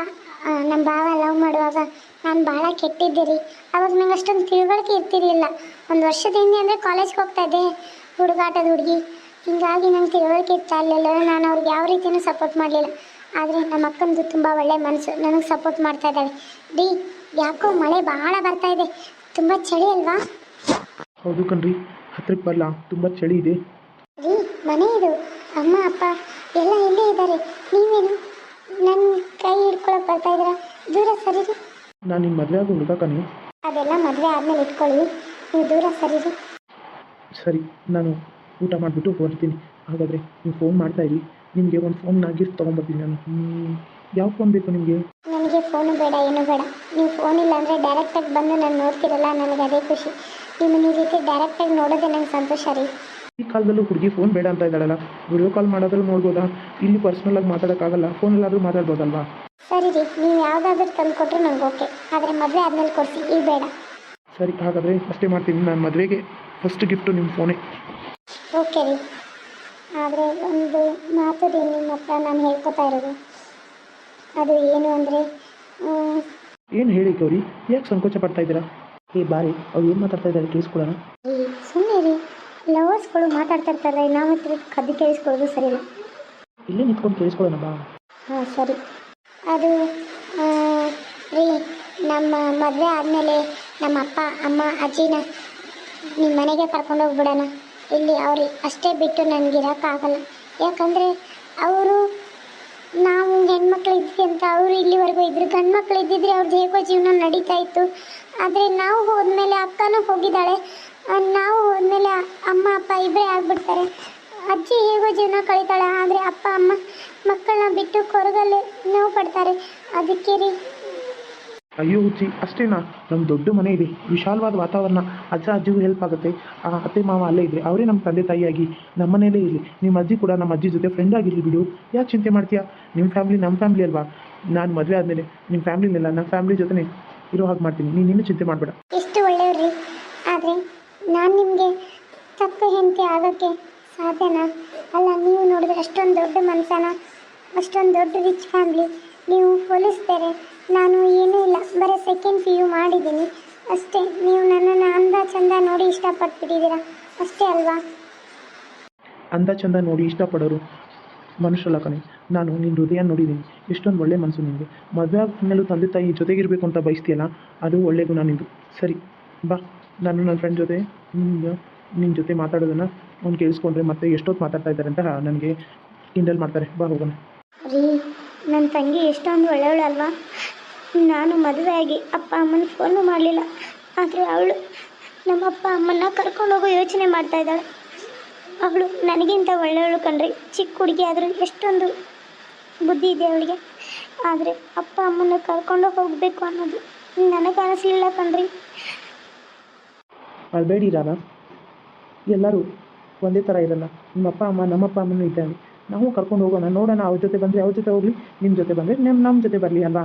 ನಮ್ಮ ಭಾವ ಲವ್ ಮಾಡುವಾಗ ನಾನು ಭಾಳ ಕೆಟ್ಟಿದ್ದೆ ರೀ ಅವಾಗ ನಂಗೆ ಅಷ್ಟೊಂದು ತಿಳುವಳಿಕೆ ಇರ್ತಿರ್ಲಿಲ್ಲ. ಒಂದು ವರ್ಷದ ಹಿಂದೆ ಅಂದರೆ ಕಾಲೇಜ್ಗೆ ಹೋಗ್ತಾ ಇದ್ದೆ, ಹುಡುಗಾಟದ ಹುಡುಗಿ. ಹಿಂಗಾಗಿ ನಂಗೆ ತಿಳುವಳಿಕೆ ಇರ್ತಾ ಇರಲಿಲ್ಲ. ನಾನು ಅವ್ರಿಗೆ ಯಾವ ರೀತಿಯೂ ಸಪೋರ್ಟ್ ಮಾಡಲಿಲ್ಲ. ಆದರೆ ನಮ್ಮ ಅಕ್ಕಂದು ತುಂಬ ಒಳ್ಳೆ ಮನಸ್ಸು. ನನಗೆ ಸಪೋರ್ಟ್ ಮಾಡ್ತಾ ಇದ್ದಾಳೆ. ರೀ ಯಾಕೋ ಮಳೆ ಭಾಳ ಬರ್ತಾ ಇದೆ. ತುಂಬ ಚಳಿ ಅಲ್ವಾ? ಹೌದು ಕಣ್ರಿ ಹತ್ರಕ್ಕೆ ಬರಲ್ಲ ತುಂಬಾ ಚಳಿ ಇದೆ. ರೀ ಮನೆ ಇದು. ಅಮ್ಮ ಅಪ್ಪ ಎಲ್ಲ ಇಲ್ಲೇ ಇದ್ದಾರೆ. ನೀವೇನು ನನ್ನ ಕೈ ಹಿಡ್ಕೊಳಕ್ ಬರ್ತಾ ಇದ್ದೀರಾ? ದೂರ ಸರಿರಿ ನಾನು ನಿಮ್ಮ ಮದುವೆ ಆಗೋ ಹುಡುಗ ಕಣ್ರಿ ಅದೆಲ್ಲ ಮದುವೆ ಆದ್ಮೇಲೆ ಇಟ್ಕೊಳ್ಳಿ. ನೀವು ದೂರ ಸರಿರಿ ಸರಿ ನಾನು ಊಟ ಮಾಡಿಬಿಟ್ಟು ಹೋಗ್ತೀನಿ ಹಾಗಾದರೆ ನೀವು ಫೋನ್ ಮಾಡ್ತಾ ಇರಿ. ನಿಮಗೆ ಒಂದು ಫೋನ್ನ ಗಿಫ್ಟ್ ತೊಗೊಂಬರ್ತೀನಿ ನಾನು. ಹ್ಮ್, ಯಾವ ಫೋನ್ ಬೇಕು ನಿಮಗೆ? ನನಗೆ ಫೋನು ಬೇಡ ಏನು ಬೇಡ. ನೀವು ಫೋನ್ ಇಲ್ಲ ಅಂದರೆ ಡೈರೆಕ್ಟಾಗಿ ಬಂದು ನಾನು ನೋಡ್ತಿರಲ್ಲ ನನಗೆ ಅದೇ ಖುಷಿ. ನೀವು ಈ ರೀತಿ ಡೈರೆಕ್ಟಾಗಿ ನೋಡೋದೇ ನಂಗೆ ಸಂತೋಷ ರೀ. ಈ ಕಾಲದಲ್ಲೂ ಹುಡುಗಿ ಫೋನ್ ಬೇಡ ಅಂತ ಇದ್ದಾಳಲ್ಲ. Video call ಮಾಡೋದ್ರೂ ನೋಡ್ಬೋದಾ? ಇಲ್ಲಿ ಪರ್ಸ್ನಲಾಗಿ ಮಾತಾಡೋಕ್ಕಾಗಲ್ಲ. ಫೋನಲ್ಲಾದರೂ ಮಾತಾಡ್ಬೋದಲ್ವಾ? ಸರಿ ರೀ ನೀವು ಯಾವುದಾದ್ರೂ ತಂದು ಕೊಟ್ಟರು ನನಗೆ ಓಕೆ ಆದರೆ ಮದುವೆ ಆದ್ಮೇಲೆ ಕೊಡಿಸಿ ಈ ಬೇಡ. ಸರಿ ಹಾಗಾದರೆ ಅಷ್ಟೇ ಮಾಡ್ತೀನಿ. ನಾನು ಮದುವೆಗೆ ಫಸ್ಟ್ ಗಿಫ್ಟು ನಿಮ್ಮ ಫೋನೇ ಓಕೆ ರೀ. ಆದರೆ ಒಂದು ಮಾತು ರೀ ನಿಮ್ಮ ಹತ್ರ ನಾನು ಹೇಳ್ಕೊತಾ ಇರೋದು. ಅದು ಏನು ಅಂದರೆ ಏನು ಹೇಳಿ ಗೌರಿ ಯಾಕೆ ಸಂಕೋಚ ಪಡ್ತಾ ಇದ್ದೀರಾ? ಈ ಬಾರಿ ಅವ್ರು ಏನು ಮಾತಾಡ್ತಾ ಇದ್ದಾರೆ ಕೇಳಿಸ್ಕೊಳ್ಳೋಣ. ಸುಮ್ಮನೆ ರೀ ಲವರ್ಸ್ಗಳು ಮಾತಾಡ್ತಾ ಇರ್ತಾರೆ ನಾವು ಹತ್ರ ಕದ್ದು ಕೇಳಿಸ್ಕೊಳ್ಳೋದು ಸರಿ ಇಲ್ಲಿ ನಿಂತ್ಕೊಂಡು ಕೇಳಿಸ್ಕೊಳ್ಳೋಣ ಬಾ. ಹಾಂ ಸರಿ. ಅದು ರೀ ನಮ್ಮ ಮದುವೆ ಆದಮೇಲೆ ನಮ್ಮ ಅಪ್ಪ ಅಮ್ಮ ಅಜ್ಜಿನ ನಿಮ್ಮ ಮನೆಗೆ ಕರ್ಕೊಂಡು ಹೋಗ್ಬಿಡೋಣ. ಇಲ್ಲಿ ಅವ್ರಿಗೆ ಅಷ್ಟೇ ಬಿಟ್ಟು ನನಗಿರೋಕ್ಕಾಗಲ್ಲ ಯಾಕಂದರೆ ಅವರು ನಾವು ಹೆಣ್ಮಕ್ಳು ಇದ್ವಿ ಅಂತ ಅವರು ಇಲ್ಲಿವರೆಗೂ ಇದ್ರು. ಗಂಡು ಮಕ್ಳು ಇದ್ದಿದ್ರೆ ಅವ್ರದ್ದು ಹೇಗೋ ಜೀವನ ನಡೀತಾ ಇತ್ತು. ಆದರೆ ನಾವು ಹೋದ್ಮೇಲೆ ಅಕ್ಕನೂ ಹೋಗಿದ್ದಾಳೆ. ನಾವು ಹೋದ್ಮೇಲೆ ಅಮ್ಮ, ಅಪ್ಪ ಇಬ್ಬರೇ ಆಗ್ಬಿಡ್ತಾರೆ. ಅಜ್ಜಿ ಹೇಗೋ ಜೀವನ ಕಳೀತಾಳೆ. ಆದರೆ ಅಪ್ಪ, ಅಮ್ಮ ಮಕ್ಕಳನ್ನ ಬಿಟ್ಟು ಕೊರಗಲ್ಲೇ ನೋವು ಪಡ್ತಾರೆ. ಅದಕ್ಕೆ ರೀ ಅಯ್ಯೋ ಹುಚ್ಚಿ, ಅಷ್ಟೇನಾ? ನಮ್ಮ ದೊಡ್ಡ ಮನೆ ಇದೆ, ವಿಶಾಲವಾದ ವಾತಾವರಣ, ಅಜ್ಜ ಅಜ್ಜಿಗೂ ಹೆಲ್ಪ್ ಆಗುತ್ತೆ. ಆ ಅತ್ತೆ ಮಾವ ಅಲ್ಲೇ ಇದ್ದರೆ ಅವರೇ ನಮ್ಮ ತಂದೆ ತಾಯಿಯಾಗಿ ನಮ್ಮ ಮನೇಲೇ ಇರಲಿ. ನಿಮ್ಮ ಅಜ್ಜಿ ಕೂಡ ನಮ್ಮ ಅಜ್ಜಿ ಜೊತೆ ಫ್ರೆಂಡ್ ಆಗಿರಲಿ ಬಿಡು. ಯಾಕೆ ಚಿಂತೆ ಮಾಡ್ತೀಯಾ? ನಿಮ್ಮ ಫ್ಯಾಮಿಲಿ ನಮ್ಮ ಫ್ಯಾಮಿಲಿ ಅಲ್ವಾ? ನಾನು ಮದುವೆ ಆದಮೇಲೆ ನಿಮ್ಮ ಫ್ಯಾಮಿಲಿನೆಲ್ಲ ನಮ್ಮ ಫ್ಯಾಮ್ಲಿ ಜೊತೆ ಇರೋ ಹಾಗೆ ಮಾಡ್ತೀನಿ. ನೀನು ಇನ್ನೂ ಚಿಂತೆ ಮಾಡಬೇಡ. ಎಷ್ಟು ಒಳ್ಳೆಯವ್ರಿ. ಆದರೆ ನಾನು ನಿಮಗೆ ತಪ್ಪು ಹೆಂಡತಿ ಆಗೋಕ್ಕೆ ಸಾಧ್ಯನಾ? ಅಲ್ಲ, ನೀವು ನೋಡಿದ್ರೆ ಅಷ್ಟೊಂದು ದೊಡ್ಡ ಮನುಷ್ಯನ ಅಷ್ಟೊಂದು ದೊಡ್ಡ ರಿಚ್ ಫ್ಯಾಮಿಲಿ ನೀವು ಹೋಲಿಸ್ತಾರೆ ನಾನು ಏನೂ ಇಲ್ಲ. ಬರೀ ಸೆಕೆಂಡ್ ಪಿ ಯು ಮಾಡಿದ್ದೀನಿ. ಅಷ್ಟೇ. ನೀವು ನನ್ನನ್ನು ಅಂದ ಚಂದ ನೋಡಿ ಇಷ್ಟಪಟ್ಬಿಟ್ಟಿದ್ದೀರಾ? ಅಷ್ಟೇ ಅಲ್ವಾ? ಅಂದ ಚಂದ ನೋಡಿ ಇಷ್ಟಪಡೋರು ಮನುಷ್ಯಲ್ಲ ಕಣೆ. ನಾನು ನಿನ್ನ ಹೃದಯ ನೋಡಿದ್ದೀನಿ. ಎಷ್ಟೊಂದು ಒಳ್ಳೆ ಮನಸ್ಸು ನಿಮಗೆ ಮದುವೆ ಆದ್ಮೇಲೂ ತಂದೆ ತಾಯಿ ಜೊತೆಗಿರಬೇಕು ಅಂತ ಬಯಸ್ತೀಯಲ್ಲ? ಅದು ಒಳ್ಳೆ ಗುಣ ನಿಂದು. ಸರಿ ಬಾ. ನಾನು ನನ್ನ ಫ್ರೆಂಡ್ ಜೊತೆ ನಿನ್ನ ನಿನ್ನ ಜೊತೆ ಮಾತಾಡೋದನ್ನು ಅವ್ನು ಕೇಳಿಸ್ಕೊಂಡ್ರೆ ಮತ್ತೆ ಎಷ್ಟೊತ್ತು ಮಾತಾಡ್ತಾ ಇದ್ದಾರೆ ಅಂತ ನನಗೆ ಕಿಂಡಲ್ ಮಾಡ್ತಾರೆ. ಬಾ ಹೋಗೋಣ. ರೀ ನನ್ನ ತಂಗಿ ಎಷ್ಟೊಂದು ಒಳ್ಳೆಯವಳು ಅಲ್ವಾ ನಾನು ಮದುವೆ ಆಗಿ ಅಪ್ಪ ಅಮ್ಮನ ಫೋನು ಮಾಡಲಿಲ್ಲ. ಆದರೆ ಅವಳು ನಮ್ಮ ಅಪ್ಪ ಅಮ್ಮನ್ನ ಕರ್ಕೊಂಡೋಗೋ ಯೋಚನೆ ಮಾಡ್ತಾ ಇದ್ದಾಳೆ. ಅವಳು ನನಗಿಂತ ಒಳ್ಳೆಯವಳು ಕಣ್ರಿ. ಚಿಕ್ಕ ಹುಡುಗಿ ಆದರೂ ಎಷ್ಟೊಂದು ಬುದ್ಧಿ ಇದೆ ಅವಳಿಗೆ. ಆದರೆ ಅಪ್ಪ ಅಮ್ಮನ ಕರ್ಕೊಂಡು ಹೋಗಬೇಕು ಅನ್ನೋದು ನನಗೆ ಅನಿಸ್ಲಿಲ್ಲ ಕಣ್ರಿ. ಅಳಬೇಡಿ ರಾಮ ಎಲ್ಲರೂ ಒಂದೇ ಥರ ಇರಲ್ಲ. ನಿಮ್ಮ ಅಪ್ಪ ಅಮ್ಮ, ನಮ್ಮ ಅಪ್ಪ ಅಮ್ಮನೂ ಇದ್ದಾರೆ. ನಾವು ಕರ್ಕೊಂಡು ಹೋಗೋಣ, ನೋಡೋಣ, ಅವ್ರ ಜೊತೆ ಬಂದರೆ ಅವ್ರ ಜೊತೆ ಹೋಗಲಿ ನಿಮ್ಮ ಜೊತೆ ಬಂದರೆ ನಿಮ್ಮ ನಮ್ಮ ಜೊತೆ ಬರಲಿ ಅಲ್ವಾ?